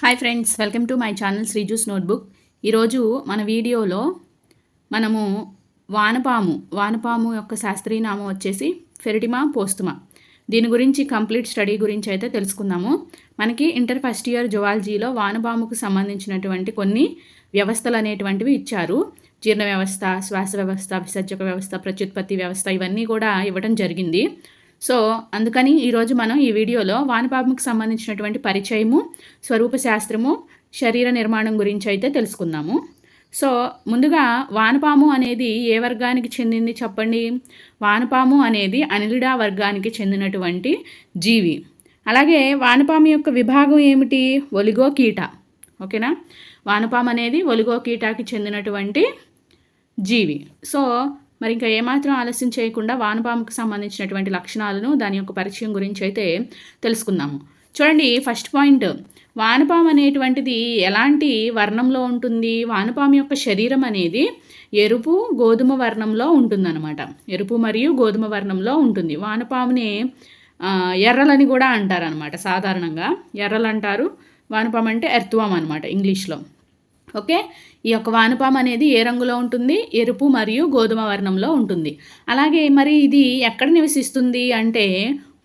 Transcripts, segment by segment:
Hi friends welcome to my channel Sreeju's notebook. ఈరోజు మన వీడియోలో మనము వానపాము వానపాము యొక్క శాస్త్రీయ నామం వచ్చేసి ఫెరిటిమా పోస్తుమా. దీని గురించి కంప్లీట్ స్టడీ గురించి అయితే తెలుసుకుందాము. మనకి ఇంటర్ ఫస్ట్ ఇయర్ జువాలజీలో వానపాముకు సంబంధించినటువంటి కొన్ని వ్యవస్థలు అనేటువంటివి ఇచ్చారు. జీర్ణ వ్యవస్థ శ్వాస వ్యవస్థ విసర్జక వ్యవస్థ ప్రత్యుత్పత్తి వ్యవస్థ ఇవన్నీ కూడా ఇవ్వడం జరిగింది. సో అందుకని ఈరోజు మనం ఈ వీడియోలో వానపాముకు సంబంధించినటువంటి పరిచయము స్వరూప శాస్త్రము శరీర నిర్మాణం గురించి అయితే తెలుసుకుందాము. సో ముందుగా వానపాము అనేది ఏ వర్గానికి చెందింది చెప్పండి? వానపాము అనేది అనిలిడా వర్గానికి చెందినటువంటి జీవి. అలాగే వానపాము యొక్క విభాగం ఏమిటి? Oligochaeta. ఓకేనా? వానపాము అనేది ఒలిగో కీటాకి చెందినటువంటి జీవి. సో మరి ఇంకా ఏమాత్రం ఆలస్యం చేయకుండా వానపాముకు సంబంధించినటువంటి లక్షణాలను దాని యొక్క పరిచయం గురించి అయితే తెలుసుకుందాము. చూడండి ఫస్ట్ పాయింట్. వానపాము అనేటువంటిది ఎలాంటి వర్ణంలో ఉంటుంది? వానపాము యొక్క శరీరం అనేది ఎరుపు గోధుమ వర్ణంలో ఉంటుందన్నమాట. ఎరుపు మరియు గోధుమ వర్ణంలో ఉంటుంది. వానపాముని ఎర్రలని కూడా అంటారనమాట సాధారణంగా. ఎర్రలు అంటారు వానపాము అంటే ఎర్త్వామ్ అనమాట ఇంగ్లీష్లో. ఓకే? ఈ యొక్క వానపాము అనేది ఏ రంగులో ఉంటుంది? ఎరుపు మరియు గోధుమ వర్ణంలో ఉంటుంది. అలాగే మరి ఇది ఎక్కడ నివసిస్తుంది అంటే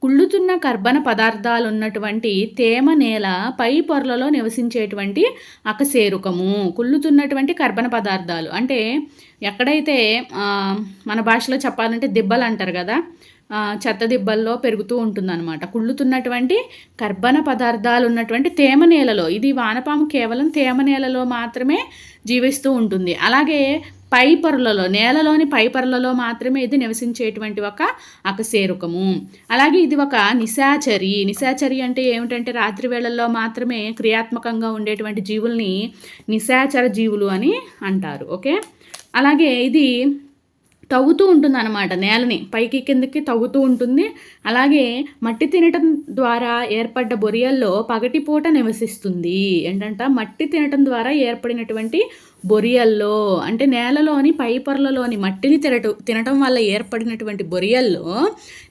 కుళ్ళుతున్న కర్బన పదార్థాలు ఉన్నటువంటి తేమ నేల పై పొరలలో నివసించేటువంటి అకశేరుకము కుళ్ళుతున్నటువంటి కర్బన పదార్థాలు. అంటే ఎక్కడైతే మన భాషలో చెప్పాలంటే దిబ్బలు అంటారు కదా చెత్త దిబ్బల్లో పెరుగుతూ ఉంటుందన్నమాట. కుళ్ళుతున్నటువంటి కర్బన పదార్థాలు ఉన్నటువంటి తేమ నేలలో ఇది వానపాము కేవలం తేమ నేలలో మాత్రమే జీవిస్తూ ఉంటుంది. అలాగే పై పొరలలో నేలలోని పై పొరలలో మాత్రమే ఇది నివసించేటువంటి ఒక అకశేరుకము. అలాగే ఇది ఒక నిశాచరి. నిశాచరి అంటే ఏమిటంటే రాత్రి వేళల్లో మాత్రమే క్రియాత్మకంగా ఉండేటువంటి జీవుల్ని నిశాచర జీవులు అని అంటారు. ఓకే? అలాగే ఇది తవ్వుతూ ఉంటుంది అనమాట నేలని. పైకి కిందకి తవ్వుతూ ఉంటుంది. అలాగే మట్టి తినటం ద్వారా ఏర్పడ్డ బొరియల్లో పగటిపూట నివసిస్తుంది. ఏంటంట మట్టి తినటం ద్వారా ఏర్పడినటువంటి బొరియల్లో అంటే నేలలోని పై పొరలలోని మట్టిని తినట తినటం వల్ల ఏర్పడినటువంటి బొరియల్లో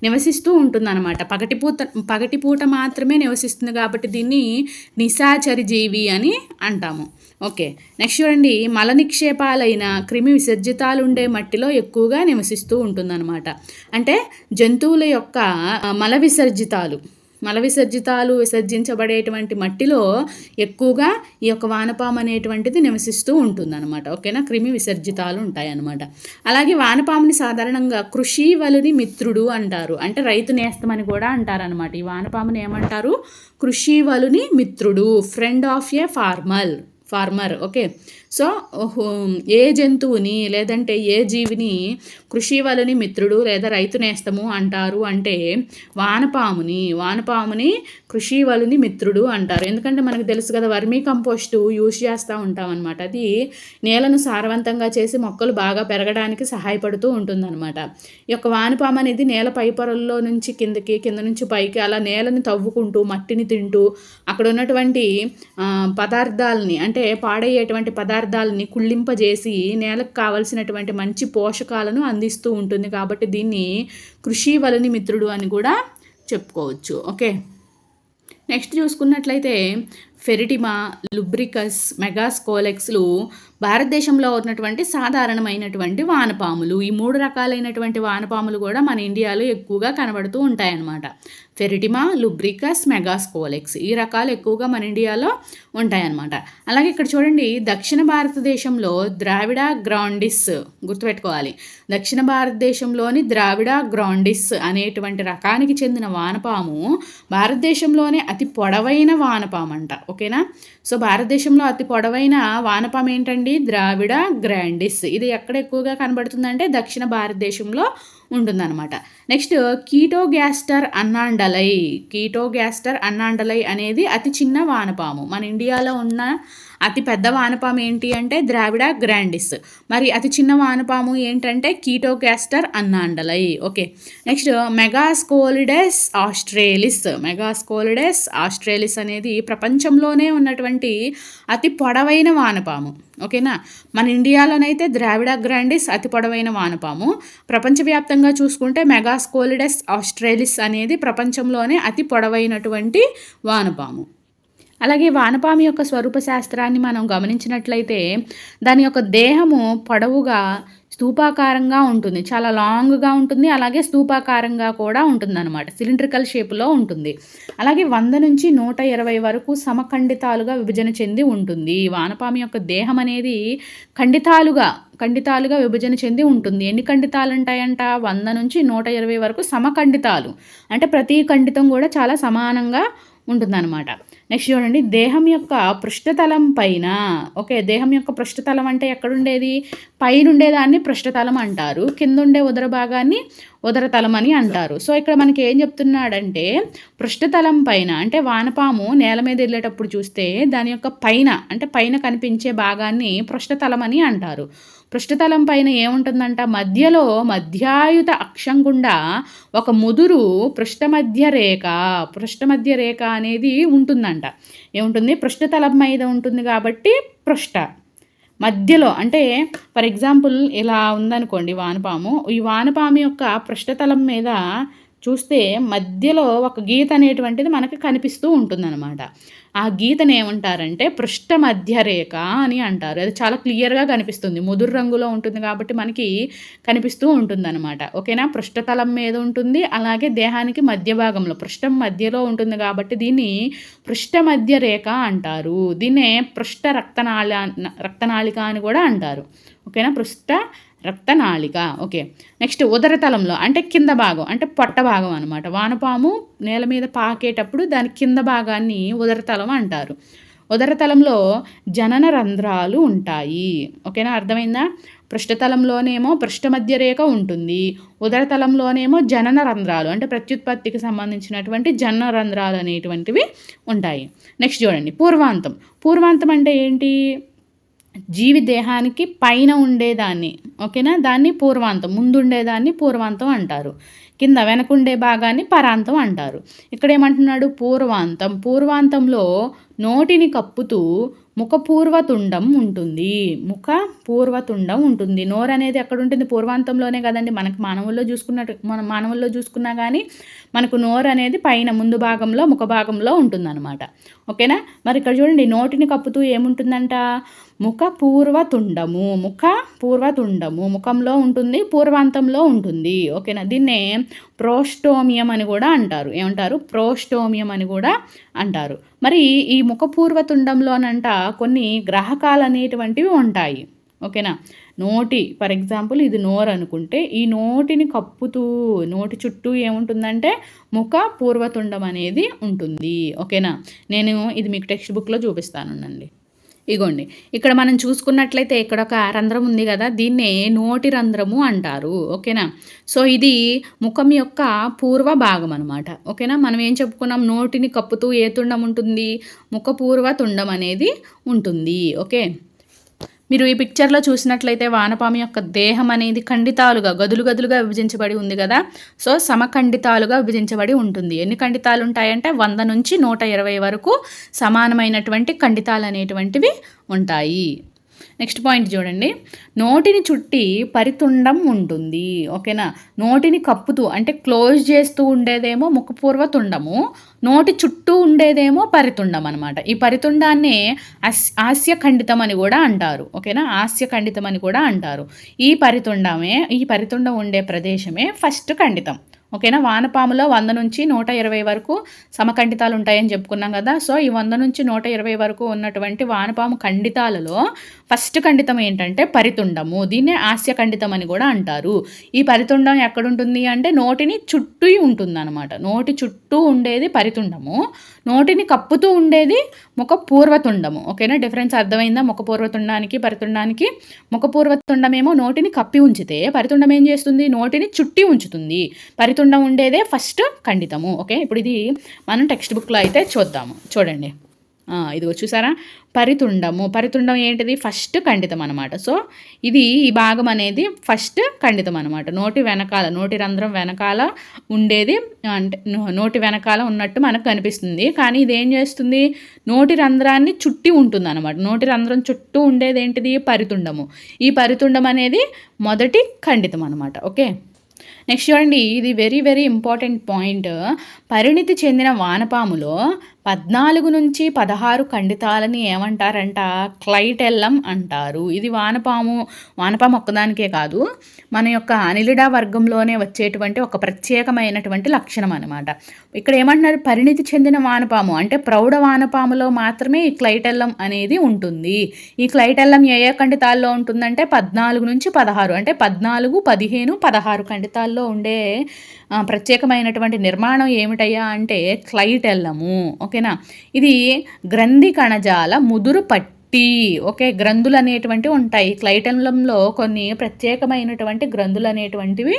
నివసిస్తూ ఉంటుందన్నమాట. పగటిపూత పగటిపూట మాత్రమే నివసిస్తుంది కాబట్టి దీన్ని నిశాచరి జీవి అని అంటాము. ఓకే. నెక్స్ట్ చూడండి. మల నిక్షేపాలైన క్రిమి విసర్జితాలు ఉండే మట్టిలో ఎక్కువగా నివసిస్తూ ఉంటుందన్నమాట. అంటే జంతువుల యొక్క మల విసర్జితాలు. మల విసర్జితాలు విసర్జించబడేటువంటి మట్టిలో ఎక్కువగా ఈ యొక్క వానపాము అనేటువంటిది నివసిస్తూ ఉంటుందన్నమాట. ఓకేనా? క్రిమి విసర్జితాలు ఉంటాయన్నమాట అలాగే వానపాముని సాధారణంగా కృషి వలుని మిత్రుడు అంటారు. అంటే రైతు నేస్తమని కూడా అంటారనమాట ఈ వానపాముని ఏమంటారు? కృషి వలుని మిత్రుడు friend of a formal farmer okay so ఏ జంతువుని లేదంటే ఏ జీవిని కృషి వలని మిత్రుడు లేదా రైతు నేస్తము అంటారు అంటే వానపాముని. వానపాముని కృషి వలని మిత్రుడు అంటారు. ఎందుకంటే మనకు తెలుసు కదా వర్మీ కంపోస్ట్ యూజ్ చేస్తూ ఉంటాం అనమాట అది నేలను సారవంతంగా చేసి మొక్కలు బాగా పెరగడానికి సహాయపడుతూ ఉంటుందన్నమాట. ఈ యొక్క వానపాము అనేది నేల పై పొరల్లో నుంచి కిందకి కింద నుంచి పైకి అలా నేలని తవ్వుకుంటూ మట్టిని తింటూ అక్కడ ఉన్నటువంటి పదార్థాలని అంటే పాడయ్యేటువంటి పదార్థాలు పదార్థాలని కుళ్ళింపజేసి నేలకు కావలసినటువంటి మంచి పోషకాలను అందిస్తూ ఉంటుంది కాబట్టి దీన్ని కృషి వలని మిత్రుడు అని కూడా చెప్పుకోవచ్చు. ఓకే? నెక్స్ట్ చూసుకున్నట్లయితే ఫెరిటిమా లుబ్రికస్ మెగాస్కోలెక్స్లు భారతదేశంలో ఉన్నటువంటి సాధారణమైనటువంటి వానపాములు. ఈ మూడు రకాలైనటువంటి వానపాములు కూడా మన ఇండియాలో ఎక్కువగా కనబడుతూ ఉంటాయన్నమాట. ఫెరిటిమా లుబ్రికస్ మెగాస్కోలెక్స్ ఈ రకాలు ఎక్కువగా మన ఇండియాలో ఉంటాయన్నమాట. అలాగే ఇక్కడ చూడండి దక్షిణ భారతదేశంలో ద్రావిడ గ్రాండిస్ గుర్తుపెట్టుకోవాలి. దక్షిణ భారతదేశంలోని ద్రావిడ గ్రాండిస్ అనేటువంటి రకానికి చెందిన వానపాము భారతదేశంలోనే అతి పొడవైన వానపాము అంట ఓకేనా? సో భారతదేశంలో అతి పొడవైన వానపాము ఏంటండి ద్రావిడ గ్రాండిస్. ఇది ఎక్కడ ఎక్కువగా కనబడుతుందంటే దక్షిణ భారతదేశంలో ఉంటుందన్నమాట. నెక్స్ట్ కీటోగ్యాస్టర్ అన్నాండలై. కీటోగ్యాస్టర్ అన్నాండలై అనేది అతి చిన్న వానపాము. మన ఇండియాలో ఉన్న అతి పెద్ద వానపాము ఏంటి అంటే ద్రావిడ గ్రాండిస్. మరి అతి చిన్న వానపాము ఏంటంటే కీటోగ్యాస్టర్ అన్నాండలై. ఓకే. నెక్స్ట్ మెగాస్కోలిడెస్ ఆస్ట్రేలిస్. మెగాస్కోలిడెస్ ఆస్ట్రేలిస్ అనేది ప్రపంచంలోనే ఉన్నటువంటి అతి పొడవైన వానపాము. ఓకేనా? మన ఇండియాలోనైతే ద్రావిడ గ్రాండిస్ అతి పొడవైన వానపాము. ప్రపంచవ్యాప్తంగా చూసుకుంటే మెగా మెగాస్కోలిడెస్ ఆస్ట్రేలిస్ అనేది ప్రపంచంలోనే అతి పొడవైనటువంటి వానపాము. అలాగే వానపాము యొక్క స్వరూప శాస్త్రాన్ని మనం గమనించినట్లయితే దాని యొక్క దేహము పొడవుగా స్తూపాకారంగా ఉంటుంది. చాలా లాంగ్గా ఉంటుంది. అలాగే స్తూపాకారంగా కూడా ఉంటుంది అనమాట సిలిండ్రికల్ షేప్లో ఉంటుంది. అలాగే వంద నుంచి నూట ఇరవై వరకు సమఖండితాలుగా విభజన చెంది ఉంటుంది. వానపాము యొక్క దేహం అనేది ఖండితాలుగా ఖండితాలుగా విభజన చెంది ఉంటుంది. ఎన్ని ఖండితాలు ఉంటాయంట వంద నుంచి నూట ఇరవై వరకు సమఖండితాలు. అంటే ప్రతి ఖండితం కూడా చాలా సమానంగా ఉంటుందన్నమాట. నెక్స్ట్ చూడండి దేహం యొక్క పృష్ఠతలం పైన ఓకే దేహం యొక్క పృష్ఠతలం అంటే ఎక్కడుండేది? పైన ఉండేదాన్ని పృష్ఠతలం అంటారు కింద ఉండే ఉదర భాగాన్ని ఉదరతలం అని అంటారు. సో ఇక్కడ మనకి ఏం చెప్తున్నాడంటే పృష్ఠతలం పైన అంటే వానపాము నేల మీద వెళ్ళేటప్పుడు చూస్తే దాని యొక్క పైన అంటే పైన కనిపించే భాగాన్ని పృష్ఠతలం అని అంటారు. పృష్ఠతలం పైన ఏముంటుందంట? మధ్యలో మధ్యాయుత అక్షం గుండా ఒక ముదురు పృష్ఠమధ్య రేఖ. పృష్ఠమధ్య రేఖ అనేది ఉంటుందంట. ఏముంటుంది? పృష్ఠతలం మీద ఉంటుంది కాబట్టి పృష్ఠ. మధ్యలో అంటే ఫర్ ఎగ్జాంపుల్ ఇలా ఉందనుకోండి వానపాము. ఈ వానపాము యొక్క పృష్ఠతలం మీద చూస్తే మధ్యలో ఒక గీత అనేటువంటిది మనకి కనిపిస్తూ ఉంటుందన్నమాట. ఆ గీతను ఏమంటారంటే పృష్ఠ మధ్య రేఖ అని అంటారు. అది చాలా క్లియర్గా కనిపిస్తుంది. ముదురు రంగులో ఉంటుంది కాబట్టి మనకి కనిపిస్తూ ఉంటుందన్నమాట. ఓకేనా? పృష్ఠతలం మీద ఉంటుంది. అలాగే దేహానికి మధ్య భాగంలో పృష్ఠం మధ్యలో ఉంటుంది కాబట్టి దీన్ని పృష్ఠ మధ్య రేఖ అంటారు. దీన్నే పృష్ఠ రక్తనాళ రక్తనాళిక అని కూడా అంటారు. ఓకేనా? పృష్ఠ రక్తనాళిక. ఓకే. నెక్స్ట్ ఉదరతలంలో అంటే కింద భాగం అంటే పొట్ట భాగం అనమాట వానపాము నేల మీద పాకేటప్పుడు దాని కింద భాగాన్ని ఉదరతలం అంటారు. ఉదరతలంలో జనన రంధ్రాలు ఉంటాయి. ఓకేనా? అర్థమైందా? పృష్ఠతలంలోనేమో పృష్ఠమధ్య రేఖ ఉంటుంది. ఉదరతలంలోనేమో జనన రంధ్రాలు అంటే ప్రత్యుత్పత్తికి సంబంధించినటువంటి జనన రంధ్రాలు అనేటువంటివి ఉంటాయి. నెక్స్ట్ చూడండి. పూర్వాంతం. పూర్వాంతం అంటే ఏంటి? జీవి దేహానికి పైన ఉండేదాన్ని ఓకేనా? దాన్ని పూర్వాంతం ముందుండేదాన్ని పూర్వాంతం అంటారు. కింద వెనకుండే భాగాన్ని పరాంతం అంటారు. ఇక్కడ ఏమంటున్నాడు పూర్వాంతం. పూర్వాంతంలో నోటిని కప్పుతూ ముఖపూర్వతుండం ఉంటుంది. ముఖ పూర్వతుండం ఉంటుంది. నోరు అనేది ఎక్కడ ఉంటుంది పూర్వాంతంలోనే కదండి. మనకు మానవుల్లో చూసుకున్నట్టు మన మానవుల్లో చూసుకున్నా కానీ మనకు నోరు అనేది పైన ముందు భాగంలో ముఖ భాగంలో ఉంటుందన్నమాట. ఓకేనా? మరి ఇక్కడ చూడండి. నోటిని కప్పుతూ ఏముంటుందంట? ముఖ పూర్వతుండము ముఖ పూర్వతుండము ముఖంలో ఉంటుంది పూర్వాంతంలో ఉంటుంది. ఓకేనా? దీన్నే ప్రోస్టోమియం అని కూడా అంటారు. ఏమంటారు? ప్రోస్టోమియం అని కూడా అంటారు. మరి ఈ ముఖ పూర్వతుండంలోనంట కొన్ని గ్రహకాలు అనేటువంటివి ఉంటాయి. ఓకేనా? నోటి ఫర్ ఎగ్జాంపుల్ ఇది నోరు అనుకుంటే ఈ నోటిని కప్పుతూ నోటి చుట్టూ ఏముంటుందంటే ముఖ పూర్వతుండం అనేది ఉంటుంది. ఓకేనా? నేను ఇది మీకు టెక్స్ట్ బుక్లో చూపిస్తానుండండి ఇగోండి. ఇక్కడ మనం చూసుకున్నట్లయితే ఇక్కడ ఒక రంధ్రం ఉంది కదా దీన్నే నోటి రంధ్రము అంటారు. ఓకేనా? సో ఇది ముఖం యొక్క పూర్వ భాగం అనమాట ఓకేనా? మనం ఏం చెప్పుకున్నాం? నోటిని కప్పుతూ ఏ తుండం ఉంటుంది? ముఖపూర్వ తుండం అనేది ఉంటుంది. ఓకే? మీరు ఈ పిక్చర్లో చూసినట్లయితే వానపాము యొక్క దేహం అనేది ఖండితాలుగా గదులు గదులుగా విభజించబడి ఉంది కదా? సో సమఖండితాలుగా విభజించబడి ఉంటుంది. ఎన్ని ఖండితాలు ఉంటాయంటే వంద నుంచి నూట ఇరవై వరకు సమానమైనటువంటి ఖండితాలు అనేటువంటివి ఉంటాయి. నెక్స్ట్ పాయింట్ చూడండి. నోటిని చుట్టి పరితుండం ఉంటుంది. ఓకేనా? నోటిని కప్పుతూ అంటే క్లోజ్ చేస్తూ ఉండేదేమో ముఖపూర్వ తుండము నోటి చుట్టూ ఉండేదేమో పరితుండం అనమాట ఈ పరితుండాన్ని హాస్య ఖండితం అని కూడా అంటారు. ఓకేనా? హాస్య ఖండితం అని కూడా అంటారు. ఈ పరితుండమే ఈ పరితుండం ఉండే ప్రదేశమే ఫస్ట్ ఖండితం. ఓకేనా? వానపాములో వంద నుంచి నూట ఇరవై వరకు సమఖండితాలు ఉంటాయని చెప్పుకున్నాం కదా. సో ఈ వంద నుంచి నూట ఇరవై వరకు ఉన్నటువంటి వానపాము ఖండితాలలో ఫస్ట్ ఖండితం ఏంటంటే పరితుండము. దీన్నే ఆస్య ఖండితం అని కూడా అంటారు. ఈ పరితుండం ఎక్కడుంటుంది అంటే నోటిని చుట్టూ ఉంటుందన్నమాట. నోటి చుట్టూ ఉండేది పరితుండము. నోటిని కప్పుతూ ఉండేది ముఖ పూర్వతుండము ఓకేనా? డిఫరెన్స్ అర్థమైందా? ముఖ పూర్వతుండానికి పరితుండానికి ముఖ పూర్వతుండమేమో నోటిని కప్పి ఉంచితే పరితుండం ఏం చేస్తుంది? నోటిని చుట్టి ఉంచుతుంది. పరితుండం ఉండేదే ఫస్ట్ ఖండితము. ఓకే? ఇప్పుడు ఇది మనం టెక్స్ట్ బుక్లో అయితే చూద్దాము. చూడండి. ఇదిగో చూసారా? పరితుండము. పరితుండం ఏంటిది? ఫస్ట్ ఖండితం అనమాట సో ఇది ఈ భాగం అనేది ఫస్ట్ ఖండితం అనమాట నోటి వెనకాల నోటి రంధ్రం వెనకాల ఉండేది అంటే నోటి వెనకాల ఉన్నట్టు మనకు కనిపిస్తుంది. కానీ ఇది ఏం చేస్తుంది? నోటి రంధ్రాన్ని చుట్టి ఉంటుంది అనమాట నోటి రంధ్రం చుట్టూ ఉండేది ఏంటిది? పరితుండము. ఈ పరితుండం అనేది మొదటి ఖండితం అనమాట ఓకే? నెక్స్ట్ చూడండి. ఇది వెరీ వెరీ ఇంపార్టెంట్ పాయింట్. పరిణితి చెందిన వానపాములో పద్నాలుగు నుంచి పదహారు ఖండితాలని ఏమంటారంట? క్లైటెల్లం అంటారు. ఇది వానపాము వానపాము ఒక్కదానికే కాదు మన యొక్క అనిలిడా వర్గంలోనే వచ్చేటువంటి ఒక ప్రత్యేకమైనటువంటి లక్షణం అనమాట ఇక్కడ ఏమంటున్నారు? పరిణితి చెందిన వానపాము అంటే ప్రౌఢ వానపాములో మాత్రమే ఈ క్లైటెల్లం అనేది ఉంటుంది. ఈ క్లైటెల్లం ఏ ఏ ఖండితాల్లో ఉంటుందంటే పద్నాలుగు నుంచి పదహారు అంటే పద్నాలుగు పదిహేను పదహారు ఖండితాల్లో ఉండే ప్రత్యేకమైనటువంటి నిర్మాణం ఏమిటయ్యా అంటే క్లైటెల్లము. ఓకేనా? ఇది గ్రంథి కణజాల ముదురు పట్టి టీ ఓకే గ్రంథులు అనేటువంటివి ఉంటాయి క్లైటంలంలో కొన్ని ప్రత్యేకమైనటువంటి గ్రంథులు అనేటువంటివి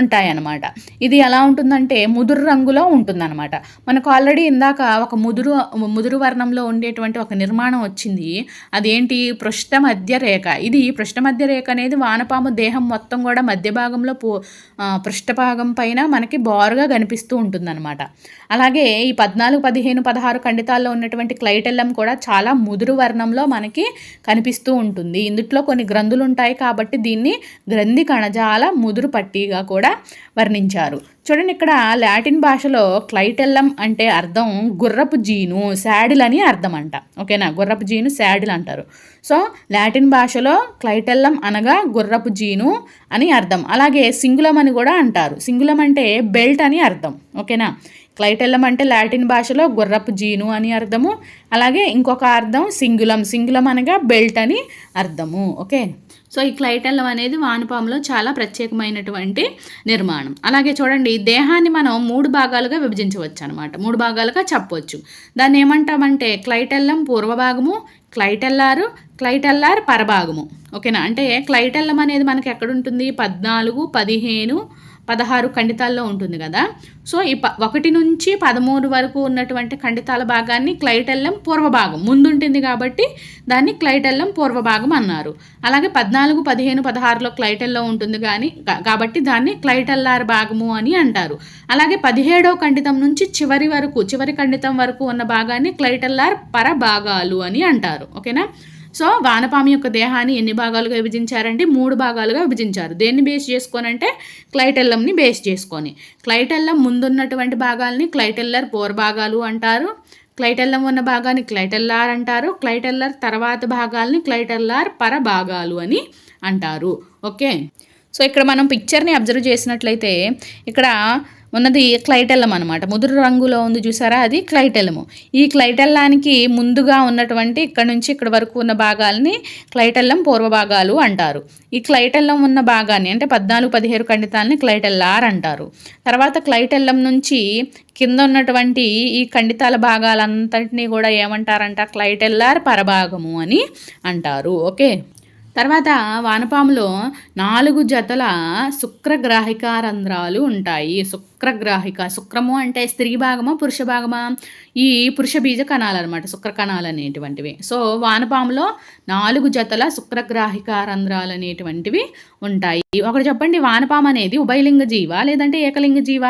ఉంటాయన్నమాట. ఇది ఎలా ఉంటుందంటే ముదురు రంగులో ఉంటుందన్నమాట. మనకు ఆల్రెడీ ఇందాక ఒక ముదురు ముదురు వర్ణంలో ఉండేటువంటి ఒక నిర్మాణం వచ్చింది. అదేంటి? పృష్ఠ మధ్య రేఖ. ఇది పృష్ఠ మధ్య రేఖ అనేది వానపాము దేహం మొత్తం కూడా మధ్య భాగంలో పూ పృష్ఠభాగం పైన మనకి బారుగా కనిపిస్తూ ఉంటుందన్నమాట. అలాగే ఈ పద్నాలుగు పదిహేను పదహారు ఖండితాల్లో ఉన్నటువంటి క్లైటెల్లం కూడా చాలా ముదురు వర్ణంలో మనకి కనిపిస్తూ ఉంటుంది. ఇందుట్లో కొన్ని గ్రంథులు ఉంటాయి కాబట్టి దీన్ని గ్రంథి కణజాల ముదురు పట్టిగా కూడా వర్ణించారు. చూడండి ఇక్కడ లాటిన్ భాషలో క్లైటెల్లం అంటే అర్థం గుర్రపు జీను శాడిల్ అని అర్థం అంట ఓకేనా? గుర్రపు జీను శాడిల్ అంటారు. సో లాటిన్ భాషలో క్లైటెల్లం అనగా గుర్రపు జీను అని అర్థం. అలాగే సింగులం అని కూడా అంటారు. సింగులం అంటే బెల్ట్ అని అర్థం. ఓకేనా? క్లైటెల్లం అంటే లాటిన్ భాషలో గుర్రపు జీను అని అర్థము. అలాగే ఇంకొక అర్థం సింగులం. సింగులం అనగా బెల్ట్ అని అర్థము. ఓకే? సో ఈ క్లైటెల్లం అనేది వానపాములో చాలా ప్రత్యేకమైనటువంటి నిర్మాణం. అలాగే చూడండి దేహాన్ని మనం మూడు భాగాలుగా విభజించవచ్చు అనమాట మూడు భాగాలుగా చెప్పవచ్చు. దాన్ని ఏమంటామంటే క్లైటెల్లం పూర్వభాగము క్లైటెల్లారు క్లైటెల్లార్ పరభాగము. ఓకేనా? అంటే క్లైటెల్లం అనేది మనకి ఎక్కడుంటుంది? పద్నాలుగు పదిహేను పదహారు ఖండితాల్లో ఉంటుంది కదా. సో ఈ ప ఒకటి నుంచి పదమూడు వరకు ఉన్నటువంటి ఖండితాల భాగాన్ని క్లైటెల్లం పూర్వభాగం ముందుంటుంది కాబట్టి దాన్ని క్లైటెల్లం పూర్వభాగం అన్నారు. అలాగే పద్నాలుగు పదిహేను పదహారులో క్లైటెల్లో ఉంటుంది కానీ కాబట్టి దాన్ని క్లైటెల్లార్ భాగము అని అంటారు. అలాగే పదిహేడవ ఖండితం నుంచి చివరి వరకు చివరి ఖండితం వరకు ఉన్న భాగాన్ని క్లైటెల్లార్ పరభాగాలు అని అంటారు. ఓకేనా? సో వానపామి యొక్క దేహాన్ని ఎన్ని భాగాలుగా విభజించారంటే మూడు భాగాలుగా విభజించారు. దేన్ని బేస్ చేసుకొని అంటే క్లైటెల్లంని బేస్ చేసుకొని. క్లైటెల్లం ముందున్నటువంటి భాగాల్ని క్లైటెల్లర్ పోర్ భాగాలు అంటారు. క్లైటెల్లం ఉన్న భాగాన్ని క్లైటెల్లార్ అంటారు. క్లైటెల్లర్ తర్వాత భాగాల్ని క్లైటెల్లార్ పర భాగాలు అని అంటారు. ఓకే? సో ఇక్కడ మనం పిక్చర్ని అబ్జర్వ్ చేసినట్లయితే ఇక్కడ ఉన్నది క్లైటెల్లం అనమాట ముదురు రంగులో ఉంది చూసారా? అది క్లైటెల్లము. ఈ క్లైటెల్లానికి ముందుగా ఉన్నటువంటి ఇక్కడ నుంచి ఇక్కడ వరకు ఉన్న భాగాల్ని క్లైటెల్లం పూర్వ భాగాలు అంటారు. ఈ క్లైటెల్లం ఉన్న భాగాన్ని అంటే పద్నాలుగు పదిహేను ఖండితాలని క్లైటెల్లార్ అంటారు. తర్వాత క్లైటెల్లం నుంచి కింద ఉన్నటువంటి ఈ ఖండితాల భాగాలంతటినీ కూడా ఏమంటారంట? క్లైటెల్లార్ పరభాగము అని అంటారు. ఓకే? తర్వాత వానపాములో నాలుగు జతల శుక్రగ్రాహిక రంధ్రాలు ఉంటాయి శుక్రగ్రాహిక. శుక్రము అంటే స్త్రీ భాగమా పురుష భాగమా? ఈ పురుష బీజ కణాలు అనమాట శుక్ర కణాలు అనేటువంటివి. సో వానపాములో నాలుగు జతల శుక్రగ్రాహిక రంధ్రాలు అనేటువంటివి ఉంటాయి. ఒకటి చెప్పండి వానపాము అనేది ఉభయలింగ జీవ లేదంటే ఏకలింగ జీవ?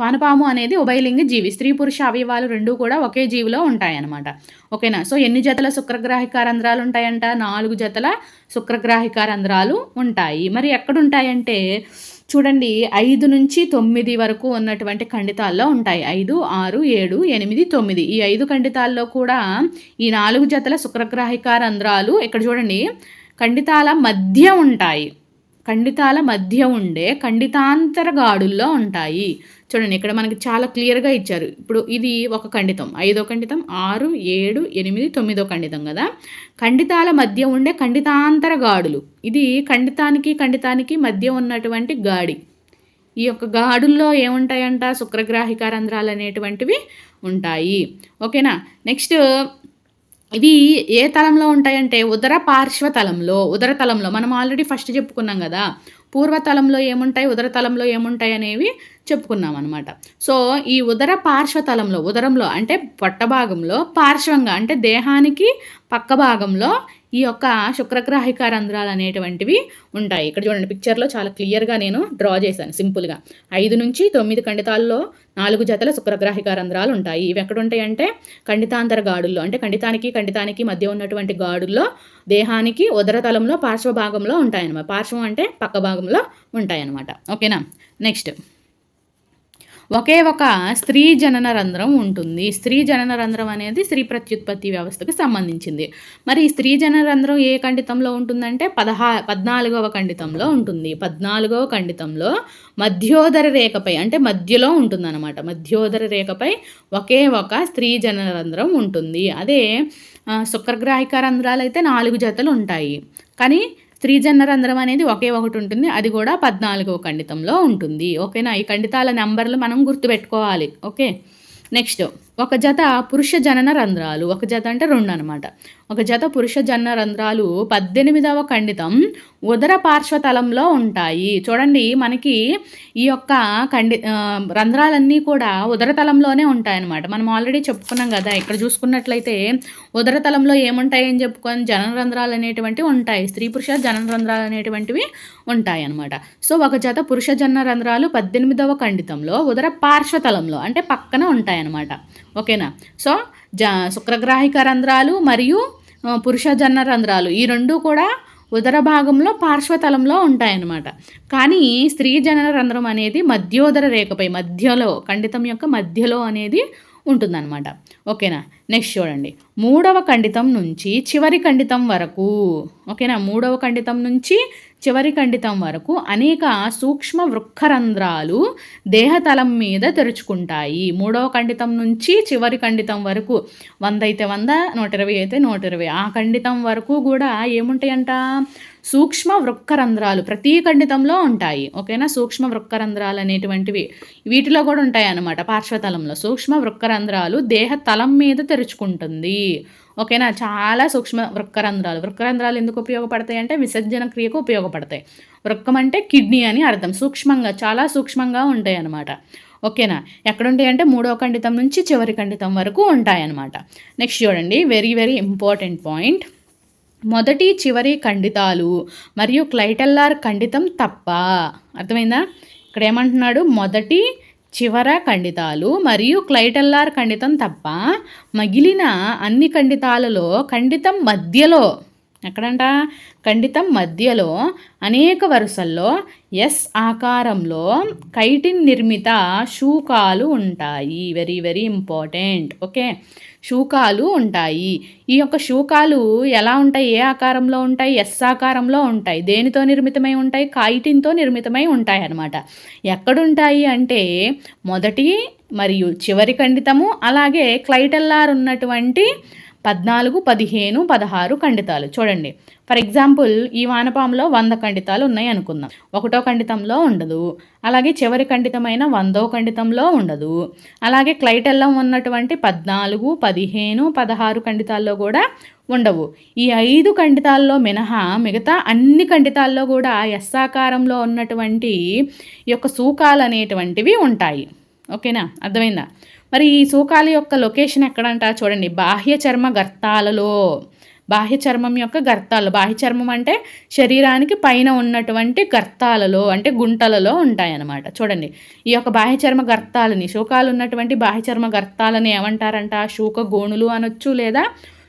వానపాము అనేది ఉభయలింగ జీవి. స్త్రీ పురుష అవయవాలు రెండూ కూడా ఒకే జీవిలో ఉంటాయన్నమాట. ఓకేనా? సో ఎన్ని జతల శుక్రగ్రాహిక రంధ్రాలు ఉంటాయంట? నాలుగు జతల శుక్రగ్రాహిక రంధ్రాలు ఉంటాయి. మరి ఎక్కడుంటాయంటే చూడండి ఐదు నుంచి తొమ్మిది వరకు ఉన్నటువంటి ఖండితాల్లో ఉంటాయి. ఐదు ఆరు ఏడు ఎనిమిది తొమ్మిది. ఈ ఐదు ఖండితాల్లో కూడా ఈ నాలుగు జతల శుక్రగ్రాహిక రంధ్రాలు ఇక్కడ చూడండి ఖండితాల మధ్య ఉంటాయి. ఖండితాల మధ్య ఉండే ఖండితాంతర గాడుల్లో ఉంటాయి. చూడండి ఇక్కడ మనకి చాలా క్లియర్గా ఇచ్చారు. ఇప్పుడు ఇది ఒక ఖండితం. ఐదో ఖండితం ఆరు ఏడు ఎనిమిది తొమ్మిదో ఖండితం కదా? ఖండితాల మధ్య ఉండే ఖండితాంతర గాడులు ఇది ఖండితానికి ఖండితానికి మధ్య ఉన్నటువంటి గాడి ఈ యొక్క గాడుల్లో ఏముంటాయంట? శుక్రగ్రాహిక రంధ్రాలు అనేటువంటివి ఉంటాయి. ఓకేనా? నెక్స్ట్ ఇవి ఏ తలంలో ఉంటాయంటే ఉదర పార్శ్వ తలంలో ఉదర తలంలో మనం ఆల్రెడీ ఫస్ట్ చెప్పుకున్నాం కదా పూర్వతలంలో ఏముంటాయి ఉదరతలంలో ఏముంటాయి అనేవి చెప్పుకున్నాం అనమాట సో ఈ ఉదర పార్శ్వతలంలో ఉదరంలో అంటే పొట్ట భాగంలో పార్శ్వంగా అంటే దేహానికి పక్క భాగంలో ఈ యొక్క శుక్రగ్రాహిక రంధ్రాలు అనేటువంటివి ఉంటాయి. ఇక్కడ చూడండి పిక్చర్లో చాలా క్లియర్గా నేను డ్రా చేశాను సింపుల్గా ఐదు నుంచి తొమ్మిది ఖండితాల్లో నాలుగు జతల శుక్రగ్రాహిక రంధ్రాలు ఉంటాయి. ఇవి ఎక్కడ ఉంటాయంటే ఖండితాంతర గాడుల్లో అంటే ఖండితానికి ఖండితానికి మధ్య ఉన్నటువంటి గాడుల్లో దేహానికి ఉదరతలంలో పార్శ్వ భాగంలో ఉంటాయన్నమాట. పార్శ్వం అంటే పక్క భాగంలో ఉంటాయన్నమాట. ఓకేనా? నెక్స్ట్ ఒకే ఒక స్త్రీ జనన రంధ్రం ఉంటుంది. స్త్రీ జనన రంధ్రం అనేది స్త్రీ ప్రత్యుత్పత్తి వ్యవస్థకు సంబంధించింది. మరి ఈ స్త్రీ జనన రంధ్రం ఏ ఖండితంలో ఉంటుందంటే పదహా పద్నాలుగవ ఖండితంలో ఉంటుంది. పద్నాలుగవ ఖండితంలో మధ్యోదర రేఖపై అంటే మధ్యలో ఉంటుందన్నమాట. మధ్యోదర రేఖపై ఒకే ఒక స్త్రీ జనన రంధ్రం ఉంటుంది. అదే శుక్రగ్రాహిక రంధ్రాలు అయితే నాలుగు జతలు ఉంటాయి. కానీ స్త్రీజన్న రంధ్రం అనేది ఒకే ఒకటి ఉంటుంది. అది కూడా పద్నాలుగో ఖండితంలో ఉంటుంది. ఓకేనా? ఈ ఖండితాల నెంబర్లు మనం గుర్తుపెట్టుకోవాలి. ఓకే? నెక్స్ట్ ఒక జత పురుష జనన రంధ్రాలు ఒక జత అంటే రెండు అనమాట ఒక జత పురుష జనన రంధ్రాలు పద్దెనిమిదవ ఖండితం ఉదర పార్శ్వతలంలో ఉంటాయి. చూడండి మనకి ఈ యొక్క ఖండి రంధ్రాలన్నీ కూడా ఉదరతలంలోనే ఉంటాయన్నమాట. మనం ఆల్రెడీ చెప్పుకున్నాం కదా ఇక్కడ చూసుకున్నట్లయితే ఉదరతలంలో ఏముంటాయని చెప్పుకొని జనన రంధ్రాలు అనేటువంటివి ఉంటాయి. స్త్రీ పురుష జనన రంధ్రాలు అనేటువంటివి ఉంటాయి అనమాట సో ఒక జత పురుష జనన రంధ్రాలు పద్దెనిమిదవ ఖండితంలో ఉదర పార్శ్వతలంలో అంటే పక్కన ఉంటాయన్నమాట. ఓకేనా? సో జ శుక్రగ్రాహిక రంధ్రాలు మరియు పురుష జన్న రంధ్రాలు ఈ రెండు కూడా ఉదర భాగంలో పార్శ్వతలంలో ఉంటాయన్నమాట. కానీ స్త్రీ జనన రంధ్రం అనేది మధ్యోదర రేఖపై మధ్యలో ఖండితం యొక్క మధ్యలో అనేది ఉంటుందన్నమాట. ఓకేనా? నెక్స్ట్ చూడండి. మూడవ ఖండితం నుంచి చివరి ఖండితం వరకు. ఓకేనా? మూడవ ఖండితం నుంచి చివరి ఖండితం వరకు అనేక సూక్ష్మ వృక్షరంధ్రాలు దేహతలం మీద తెరుచుకుంటాయి. మూడవ ఖండితం నుంచి చివరి ఖండితం వరకు వంద అయితే వంద నూట ఇరవై అయితే నూట ఇరవై. ఆ ఖండితం వరకు కూడా ఏముంటాయంట? సూక్ష్మ వృక్కరంధ్రాలు ప్రతి ఖండితంలో ఉంటాయి ఓకేనా? సూక్ష్మ వృక్కరంధ్రాలు అనేటువంటివి వీటిలో కూడా ఉంటాయి అన్నమాట పార్శ్వతలంలో. సూక్ష్మ వృక్కరంధ్రాలు దేహ తలం మీద తెరుచుకుంటుంది ఓకేనా? చాలా సూక్ష్మ వృక్కరంధ్రాలు. వృక్కరంధ్రాలు ఎందుకు ఉపయోగపడతాయి అంటే విసర్జన క్రియకు ఉపయోగపడతాయి. వృక్కం అంటే కిడ్నీ అని అర్థం. సూక్ష్మంగా చాలా సూక్ష్మంగా ఉంటాయి అన్నమాట ఓకేనా? ఎక్కడ ఉంటాయి అంటే మూడో ఖండితం నుంచి చివరి ఖండితం వరకు ఉంటాయన్నమాట. నెక్స్ట్ చూడండి. Very very important point. మొదటి చివరి ఖండితాలు మరియు క్లైటల్లార్ ఖండితం తప్ప. అర్థమైందా? ఇక్కడ ఏమంటున్నాడు? మొదటి చివర ఖండితాలు మరియు క్లైటల్లార్ ఖండితం తప్ప. మిగిలిన అన్ని ఖండితాలలో ఖండితం మధ్యలో ఎక్కడంట? ఖండితం మధ్యలో అనేక వరుసల్లో ఎస్ ఆకారంలో కైటిన్ నిర్మిత శూకాలు ఉంటాయి. వెరీ వెరీ ఇంపార్టెంట్ ఓకే శూకాలు ఉంటాయి. ఈ యొక్క శూకాలు ఎలా ఉంటాయి? ఏ ఆకారంలో ఉంటాయి? ఎస్ ఆకారంలో ఉంటాయి. దేనితో నిర్మితమై ఉంటాయి? కాయిటిన్తో నిర్మితమై ఉంటాయి అన్నమాట. ఎక్కడుంటాయి అంటే మొదటి మరియు చివరి ఖండితము అలాగే క్లైటల్లార్ ఉన్నటువంటి పద్నాలుగు పదిహేను పదహారు ఖండితాలు. చూడండి. ఫర్ ఎగ్జాంపుల్ ఈ వానపాములో వంద ఖండితాలు ఉన్నాయి అనుకుందాం. ఒకటో ఖండితంలో ఉండదు. అలాగే చివరి ఖండితమైన వందో ఖండితంలో ఉండదు. అలాగే క్లైటెల్లం ఉన్నటువంటి పద్నాలుగు పదిహేను పదహారు ఖండితాల్లో కూడా ఉండవు. ఈ ఐదు ఖండితాల్లో మినహా మిగతా అన్ని ఖండితాల్లో కూడా ఎస్సాకారంలో ఉన్నటువంటి ఈ యొక్క సూకాలు అనేటువంటివి ఉంటాయి. ఓకేనా? అర్థమైందా? మరి ఈ సూకాల యొక్క లొకేషన్ ఎక్కడంట చూడండి. బాహ్య చర్మ గర్తాలలో. బాహ్య చర్మం యొక్క గర్తాలు బాహ్య చర్మం అంటే శరీరానికి పైన ఉన్నటువంటి గర్తాలలో అంటే గుంటలలో ఉంటాయన్నమాట. చూడండి. ఈ యొక్క బాహ్య చర్మ గర్తాలని శూకాలు ఉన్నటువంటి బాహ్య చర్మ గర్తాలని ఏమంటారంట? శూక గోణులు అనొచ్చు లేదా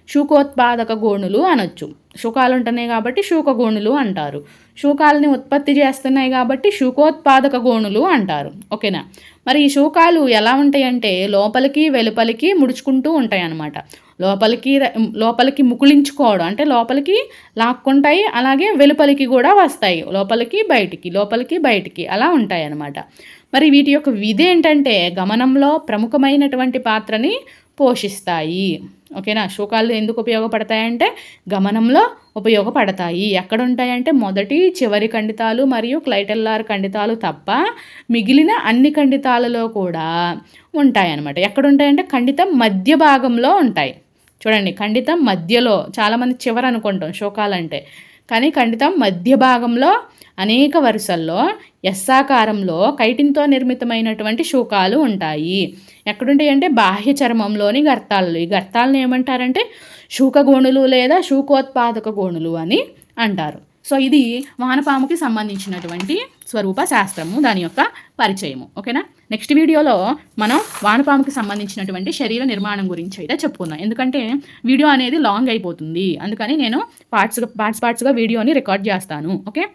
శూకోత్పాదక గోణులు అనొచ్చు. శుకాలు ఉంటున్నాయి కాబట్టి శూక గోణులు అంటారు. శూకాలని ఉత్పత్తి చేస్తున్నాయి కాబట్టి శూకోత్పాదక గోణులు అంటారు. ఓకేనా? మరి ఈ శూకాలు ఎలా ఉంటాయంటే లోపలికి వెలుపలికి ముడుచుకుంటూ ఉంటాయి అన్నమాట లోపలికి లోపలికి ముకుళించుకోవడం అంటే లోపలికి లాక్కుంటాయి అలాగే వెలుపలికి కూడా వస్తాయి. లోపలికి బయటికి లోపలికి బయటికి అలా ఉంటాయి అన్నమాట మరి వీటి యొక్క విధి ఏంటంటే గమనంలో ప్రముఖమైనటువంటి పాత్రని పోషిస్తాయి. ఓకేనా? శోకాలు ఎందుకు ఉపయోగపడతాయంటే గమనంలో ఉపయోగపడతాయి. ఎక్కడ ఉంటాయంటే మొదటి చివరి ఖండితాలు మరియు క్లైటల్లార్ ఖండితాలు తప్ప మిగిలిన అన్ని ఖండితాలలో కూడా ఉంటాయన్నమాట. ఎక్కడ ఉంటాయంటే ఖండితం మధ్య భాగంలో ఉంటాయి. చూడండి ఖండితం మధ్యలో చాలామంది చివరి అనుకుంటాం శోకాలంటే. కానీ ఖండితం మధ్య భాగంలో అనేక వరుసల్లో ఎస్సాకారంలో కైటిన్తో నిర్మితమైనటువంటి శూకాలు ఉంటాయి. ఎక్కడుంటాయి అంటే బాహ్య చర్మంలోని గర్తాలు. ఈ గర్తాలను ఏమంటారంటే శూక గోణులు లేదా శూకోత్పాదక గోణులు అని అంటారు. సో ఇది వానపాముకి సంబంధించినటువంటి స్వరూప శాస్త్రము దాని యొక్క పరిచయము. ఓకేనా? నెక్స్ట్ వీడియోలో మనం వానపాముకి సంబంధించినటువంటి శరీర నిర్మాణం గురించి అయితే చెప్పుకుందాం. ఎందుకంటే వీడియో అనేది లాంగ్ అయిపోతుంది. అందుకని నేను పార్ట్స్ పార్ట్స్ పార్ట్స్గా వీడియోని రికార్డ్ చేస్తాను. ఓకే?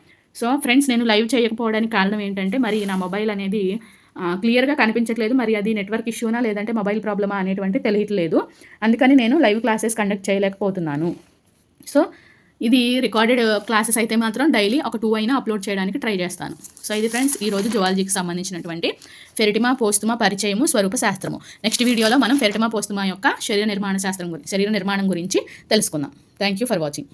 సో ఫ్రెండ్స్ నేను లైవ్ చేయకపోవడానికి కారణం ఏంటంటే మరి నా మొబైల్ అనేది క్లియర్గా కనిపించట్లేదు. మరి అది నెట్వర్క్ ఇష్యూనా లేదంటే మొబైల్ ప్రాబ్లమా అనేటువంటి తెలియట్లేదు. అందుకని నేను లైవ్ క్లాసెస్ కండక్ట్ చేయలేకపోతున్నాను. సో ఇది రికార్డెడ్ క్లాసెస్ అయితే మాత్రం డైలీ ఒక టూ అయినా అప్లోడ్ చేయడానికి ట్రై చేస్తాను. సో ఇది ఫ్రెండ్స్ ఈరోజు జువాలజీకి సంబంధించినటువంటి ఫెరిటిమా పోస్తుమా పరిచయము స్వరూప శాస్త్రము. నెక్స్ట్ వీడియోలో మనం ఫెరిటిమా పోస్తుమా యొక్క శరీర నిర్మాణ శాస్త్రం గురించి శరీర నిర్మాణం గురించి తెలుసుకుందాం. Thank you for watching.